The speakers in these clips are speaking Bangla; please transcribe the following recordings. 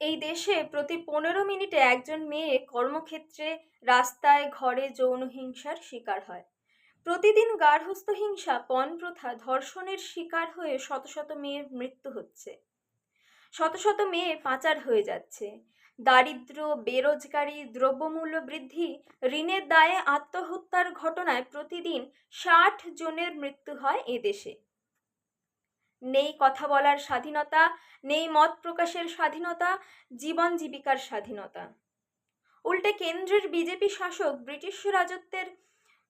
এই দেশে প্রতি পনেরো মিনিটে একজন মেয়ে কর্মক্ষেত্রে রাস্তায়, ঘরে যৌন হিংসার শিকার হয়। প্রতিদিন গার্হস্থ্য হিংসা, পণ প্রথা, ধর্ষণের শিকার হয়ে শত শত মেয়ের মৃত্যু হচ্ছে। শত শত মেয়ে পাচার হয়ে যাচ্ছে। দারিদ্র, বেরোজগারি, দ্রব্যমূল্য বৃদ্ধি, ঋণের দায়ে আত্মহত্যার ঘটনায় প্রতিদিন ষাট জনের মৃত্যু হয় এদেশে নেই কথা বলার স্বাধীনতা, নেই মত প্রকাশের স্বাধীনতা, জীবন জীবিকার স্বাধীনতা। উল্টে কেন্দ্রের বিজেপি শাসক ব্রিটিশ রাজত্বের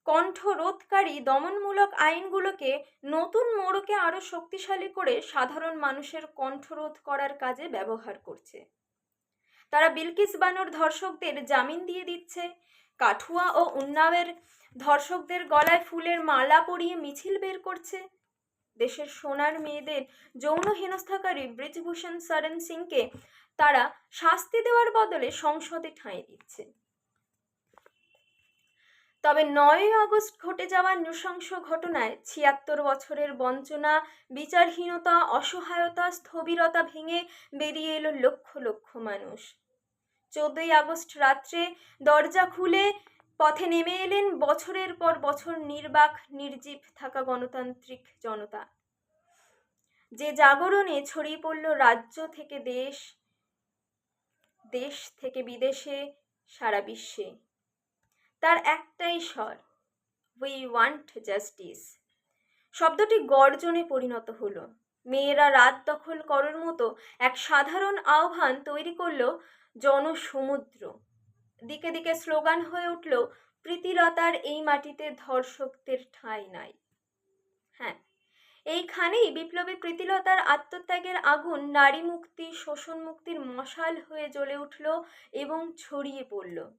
কণ্ঠরোধকারী দমনমূলক আইনগুলোকে নতুন মোড়কে আরও শক্তিশালী করে সাধারণ মানুষের কণ্ঠরোধ করার কাজে ব্যবহার করছে। তারা বিলকিস বানুর ধর্ষকদের জামিন দিয়ে দিচ্ছে, কাঠুয়া ও উন্নাবের ধর্ষকদের গলায় ফুলের মালা পরিয়ে মিছিল বের করছে দেশের সোনার মেয়েদের যৌন হেনস্থাকারী ব্রিজভূষণ সরেন সিংকে তারা শাস্তি দেওয়ার বদলে সংসদে ঠাঁই দিচ্ছে। তবে নয়ই আগস্ট ঘটে যাওয়া নৃশংস ঘটনায় ছিয়াত্তর বছরের বঞ্চনা, বিচারহীনতা, অসহায়তা, স্থবিরতা ভেঙে বেরিয়ে এলো লক্ষ লক্ষ মানুষ। চোদ্দই আগস্ট রাত্রে দরজা খুলে পথে নেমে এলেন বছরের পর বছর নির্বাক, নির্জীব থাকা গণতান্ত্রিক জনতা। যে জাগরণে ছড়িয়ে পড়ল রাজ্য থেকে দেশ দেশ থেকে বিদেশে, সারা বিশ্বে। তার একটাই স্বর উই ওয়ান্ট জাস্টিস শব্দটি গর্জনে পরিণত হলো। মেয়েরা রাত দখল করার মতো এক সাধারণ আহ্বান তৈরি করল জনসমুদ্র। দিকে দিকে স্লোগান হয়ে উঠল, প্রীতিলতার এই মাটিতে ধর্ষকদের ঠাঁই নাই। হ্যাঁ এইখানেই বিপ্লবী প্রীতিলতার আত্মত্যাগের আগুন নারী মুক্তি, শোষণ মুক্তির মশাল হয়ে জ্বলে উঠল এবং ছড়িয়ে পড়ল।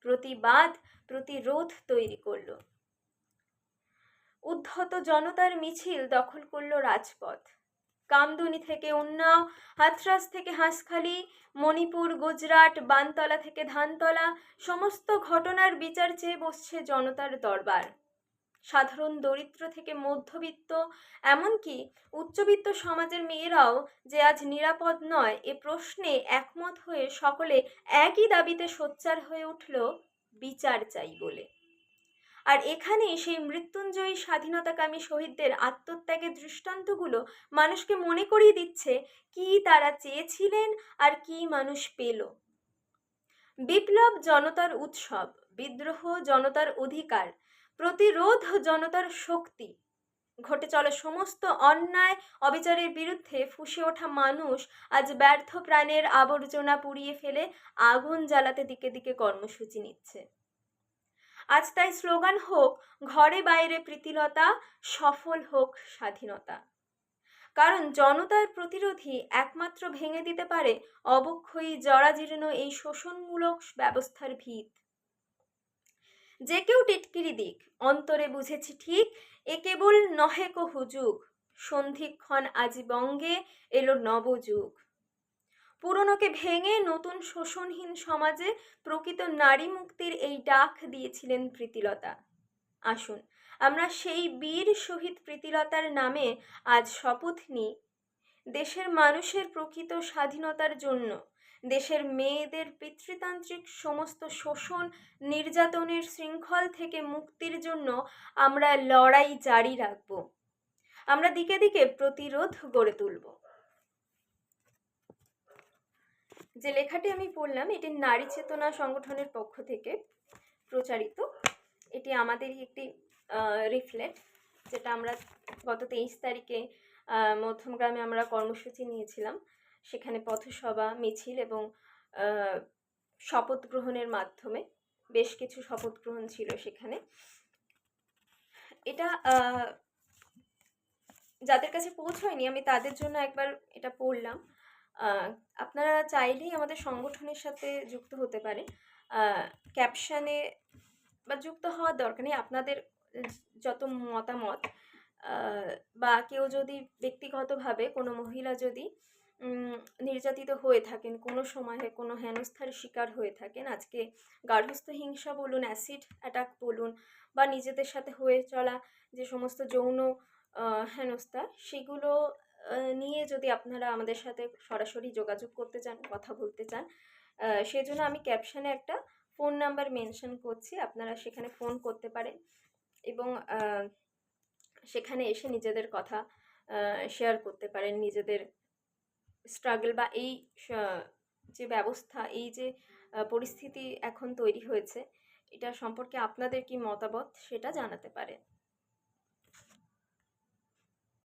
প্রতিবাদ, প্রতিরোধ তৈরি করল। উদ্ধত জনতার মিছিল দখল করল রাজপথ। কামদুনি থেকে উন্নাও হাথরাস থেকে হাঁসখালি, মণিপুর, গুজরাট, বানতলা থেকে ধানতলা, সমস্ত ঘটনার বিচার চেয়ে বসছে জনতার দরবার। সাধারণ দরিদ্র থেকে মধ্যবিত্ত, এমনকি উচ্চবিত্ত সমাজের মেয়েরাও যে আজ নিরাপদ নয়, এ প্রশ্নে একমত হয়ে সকলে একই দাবিতে সোচ্চার হয়ে উঠল, বিচার চাই বলে। আর এখানেই সেই মৃত্যুঞ্জয়ী স্বাধীনতাকামী শহীদদের আত্মত্যাগের দৃষ্টান্তগুলো মানুষকে মনে করিয়ে দিচ্ছে কি তারা চেয়েছিলেন আর কি মানুষ পেল। বিপ্লব জনতার উৎসব, বিদ্রোহ জনতার অধিকার, প্রতিরোধ জনতার শক্তি, ঘটে চলা সমস্ত অন্যায় অবিচারের বিরুদ্ধে ফুসে ওঠা মানুষ আজ ব্যর্থ প্রাণের আবর্জনা পুড়িয়ে ফেলে আগুন জ্বালাতে দিকে দিকে কর্মসূচি নিচ্ছে। আজ তাই স্লোগান হোক, ঘরে বাইরে প্রীতিলতা, সফল হোক স্বাধীনতা। কারণ জনতার প্রতিরোধী একমাত্র ভেঙে দিতে পারে অবক্ষয়ী, জরাজীর্ণ এই শোষণমূলক ব্যবস্থার ভিত। যে কেউ টিটকিরি দিক, অন্তরে বুঝেছি ঠিক, এ কেবল নহে হুযুগ সন্ধিক্ষণ আজি বঙ্গে এলো নবযুগ পুরনোকে ভেঙে নতুন শোষণহীন সমাজে প্রকৃত নারী মুক্তির এই ডাক দিয়েছিলেন প্রীতিলতা। আসুন, আমরা সেই বীর শহীদ প্রীতিলতার নামে আজ শপথ নিই। দেশের মানুষের প্রকৃত স্বাধীনতার জন্য, দেশের মেয়েদের পিতৃতান্ত্রিক সমস্ত শোষণ, নির্যাতনের শৃঙ্খল থেকে মুক্তির জন্য আমরা লড়াই জারি রাখব। আমরা দিকে দিকে প্রতিরোধ গড়ে তুলব। যে লেখাটি আমি পড়লাম, এটি নারী চেতনা সংগঠনের পক্ষ থেকে প্রচারিত। এটি আমাদেরই একটি রিফ্লেক্ট যেটা আমরা গত তেইশ তারিখে মধ্যমগ্রামে আমরা কর্মসূচি নিয়েছিলাম। সেখানে পথসভা, মিছিল এবং শপথ গ্রহণের মাধ্যমে বেশ কিছু শপথ গ্রহণ ছিল সেখানে। এটা যাদের কাছে পৌঁছয়নি, আমি তাদের জন্য একবার এটা পড়লাম। আপনারা চাইলেই আমাদের সংগঠনের সাথে যুক্ত হতে পারে ক্যাপশানে বা যুক্ত হওয়ার দরকার নেই। আপনাদের যত মতামত বা কেউ যদি ব্যক্তিগতভাবে কোনো মহিলা যদি নির্যাতিত হয়ে থাকেন, কোনো সময়ে কোনো হেনস্থার শিকার হয়ে থাকেন, আজকে গার্হস্থ্য হিংসা বলুন অ্যাসিড অ্যাটাক বলুন, বা নিজেদের সাথে হয়ে চলা যে সমস্ত যৌন হেনস্থা, সেগুলো নিয়ে যদি আপনারা আমাদের সাথে সরাসরি যোগাযোগ করতে চান, কথা বলতে চান সেজন্য আমি ক্যাপশনে একটা ফোন নাম্বার মেনশন করছি। আপনারা সেখানে ফোন করতে পারেন এবং সেখানে এসে নিজেদের কথা শেয়ার করতে পারেন। নিজেদের স্ট্রাগল বা এই যে ব্যবস্থা, এই যে পরিস্থিতি এখন তৈরি হয়েছে, এটা সম্পর্কে আপনাদের কি মতামত সেটা জানাতে পারেন।